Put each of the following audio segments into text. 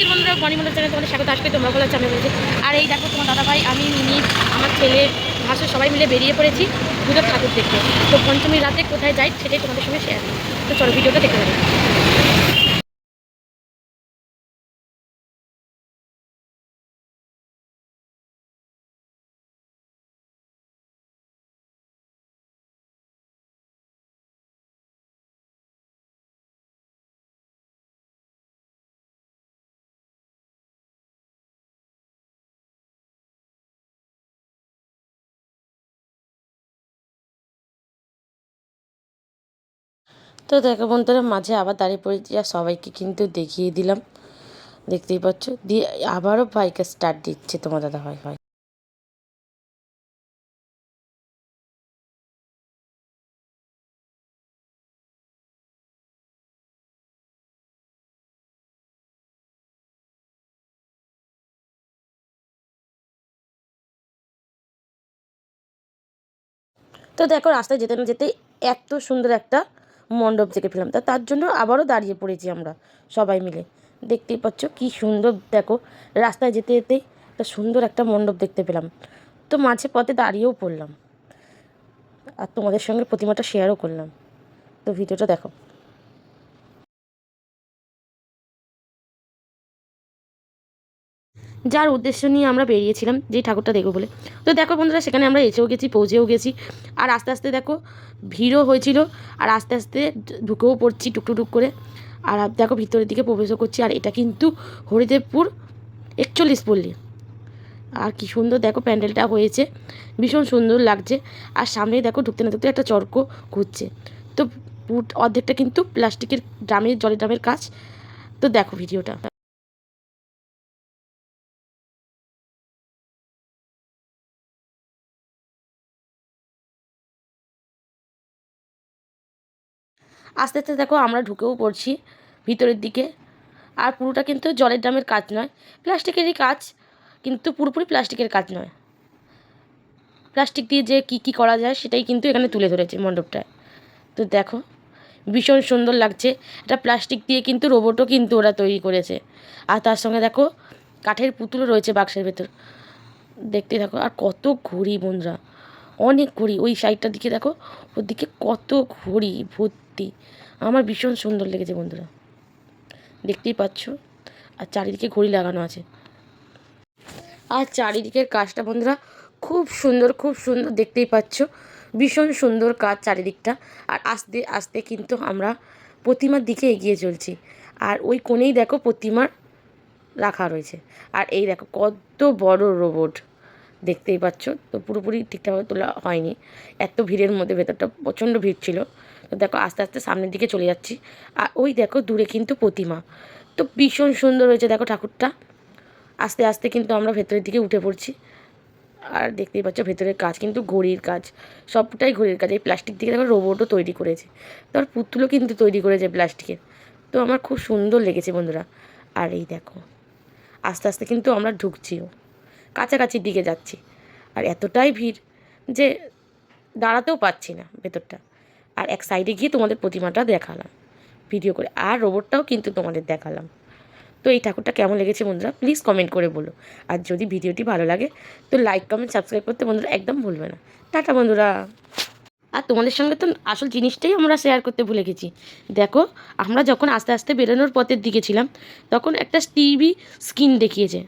নমস্কার বন্ধুরা মণিমন্ডল চ্যানেল তোমাদের স্বাগত। আসবে তোমরা বলেছ আমি বলেছি, আর এই দেখো তোমার দাদা ভাই আমি মিনি আমার ছেলে ভাষা সবাই মিলে বেরিয়ে পড়েছি পুজোর ঠাকুর দেখতে। তো পঞ্চমীর রাতে কোথায় যাই সেটাই তোমাদের সঙ্গে শেয়ার তো চলো, ভিডিওটা দেখতে পারি তো দেখো বন্ধুরা, মাঝে আবার দাঁড়িয়ে পড়েছি আর সবাইকে কিন্তু দেখিয়ে দিলাম। দেখতেই পাচ্ছ? দিয়ে আবারও বাইকে স্টার্ট দিচ্ছে তোমার দাদা ভাই ভাই তো দেখো, রাস্তায় যেতে না যেতে এত সুন্দর একটা মণ্ডপ থেকে পেলাম তা তার জন্য আবারও দাঁড়িয়ে পড়েছি আমরা সবাই মিলে। দেখতেই পাচ্ছ কি সুন্দর, দেখো, রাস্তায় যেতে যেতে একটা সুন্দর একটা মণ্ডপ দেখতে পেলাম। তো মাঝে পথে দাঁড়িয়েও পড়লাম। আর তোমাদের সঙ্গে প্রতিমাটা শেয়ারও করলাম। তো ভিডিওটা দেখো। যার উদ্দেশ্য নিয়ে আমরা বেরিয়েছিলাম, যেই ঠাকুরটা দেখব বলে। তো দেখো বন্ধুরা, সেখানে আমরা এসেও গেছি, পৌঁছেও গেছি। আর আস্তে আস্তে দেখো, ভিড়ও হয়েছিল, আর আস্তে আস্তে ঢুকেও পড়ছি টুকটুক করে। আর দেখো, ভিতরের দিকে প্রবেশও করছি, আর এটা কিন্তু হরিদেবপুর একচল্লিশ পল্লী। আর কি সুন্দর দেখো, প্যান্ডেলটা হয়েছে, ভীষণ সুন্দর লাগছে। আর সামনে দেখো, ঢুকতে না ঢুকতে একটা চর্ক ঘুরছে। তো অর্ধেকটা কিন্তু প্লাস্টিকের ড্রামের, জলের ড্রামের কাজ তো দেখো, ভিডিওটা। আস্তে আস্তে দেখো আমরা ঢুকেও পড়ছি ভিতরের দিকে। আর পুরোটা কিন্তু জলের ড্রামের কাজ নয়, প্লাস্টিকেরই কাজ, কিন্তু পুরোপুরি প্লাস্টিকের কাজ নয়। প্লাস্টিক দিয়ে যে কী কী করা যায় সেটাই কিন্তু এখানে তুলে ধরেছে মণ্ডপটায়। তো দেখো, ভীষণ সুন্দর লাগছে। এটা প্লাস্টিক দিয়ে কিন্তু রোবটও কিন্তু ওরা তৈরি করেছে। আর তার সঙ্গে দেখো, কাঠের পুতুলও রয়েছে বাক্সের ভেতর। দেখতে দেখো আর কত ঘড়ি বন্ধুরা। অনেক ঘড়ি, ওই সাইডটার দিকে দেখো, ওর দিকে কত ঘড়ি ভর্তি। আমার ভীষণ সুন্দর লেগেছে বন্ধুরা। দেখতেই পাচ্ছ? আর চারিদিকে ঘড়ি লাগানো আছে। আর চারিদিকের কাজটা বন্ধুরা খুব সুন্দর খুব সুন্দর দেখতেই পাচ্ছ। ভীষণ সুন্দর কাজ চারিদিকটা। আর আস্তে আস্তে কিন্তু আমরা প্রতিমার দিকে এগিয়ে চলছি। আর ওই কোণেই দেখো প্রতিমার রাখা রয়েছে। আর এই দেখো কত বড় রোবট। দেখতেই পাচ্ছ। তো পুরোপুরি ঠিকঠাকভাবে তোলা হয়নি। এত ভিড়ের মধ্যে ভেতরটা প্রচণ্ড ভিড় ছিল। তো দেখো, আস্তে আস্তে সামনের দিকে চলে যাচ্ছি। আর ওই দেখো, দূরে কিন্তু প্রতিমা। তো ভীষণ সুন্দর হয়েছে দেখো ঠাকুরটা। আস্তে আস্তে কিন্তু আমরা ভেতরের দিকে উঠে পড়ছি। আর দেখতেই পাচ্ছ ভেতরের কাজ কিন্তু ঘড়ির কাজ। সবটাই ঘড়ির কাজ। এই প্লাস্টিক দিয়ে দেখো রোবটও তৈরি করেছে। তার পুতুলও কিন্তু তৈরি করেছে প্লাস্টিকের। তো আমার খুব সুন্দর লেগেছে বন্ধুরা। আর এই দেখো, আস্তে আস্তে কিন্তু আমরা ঢুকছিও। কাছাকাছির দিকে যাচ্ছি। আর এতটাই ভিড় যে দাঁড়াতেও পাচ্ছি না ভেতরটা। আর এক সাইডে গিয়ে তোমাদের প্রতিমাটা দেখালাম। ভিডিও করে। আর রোবটটাও কিন্তু তোমাদের দেখালাম। তো এই ঠাকুরটা কেমন লেগেছে বন্ধুরা প্লিজ কমেন্ট করে বলো। আর যদি ভিডিওটি ভালো লাগে, তো লাইক কমেন্ট সাবস্ক্রাইব করতে বন্ধুরা একদম ভুলবে না। টাটা বন্ধুরা। আর তোমাদের সঙ্গে তো আসল জিনিসটাই আমরা শেয়ার করতে ভুলে গেছি। দেখো, আমরা যখন আস্তে আস্তে বেরোনোর পথের দিকে ছিলাম, তখন একটা টিভি স্ক্রিন দেখিয়েছে।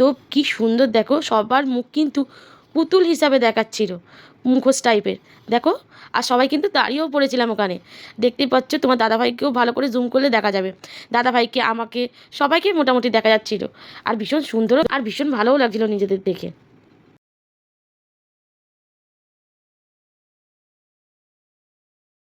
তো কি সুন্দর, দেখো, সবার মুখ কিন্তু পুতুল হিসাবে দেখাচ্ছিল, মুখোশ টাইপের দেখো, আর সবাই কিন্তু দাঁড়িয়েও পড়েছিলাম ওখানে। দেখতে পাচ্ছ, তোমার দাদাভাইকেও ভালো করে জুম করলে দেখা যাবে। দাদাভাইকে, আমাকে, সবাইকে মোটামুটি দেখা যাচ্ছিল। আর ভীষণ সুন্দর আর ভীষণ ভালোও লাগছিল নিজেদের দেখে।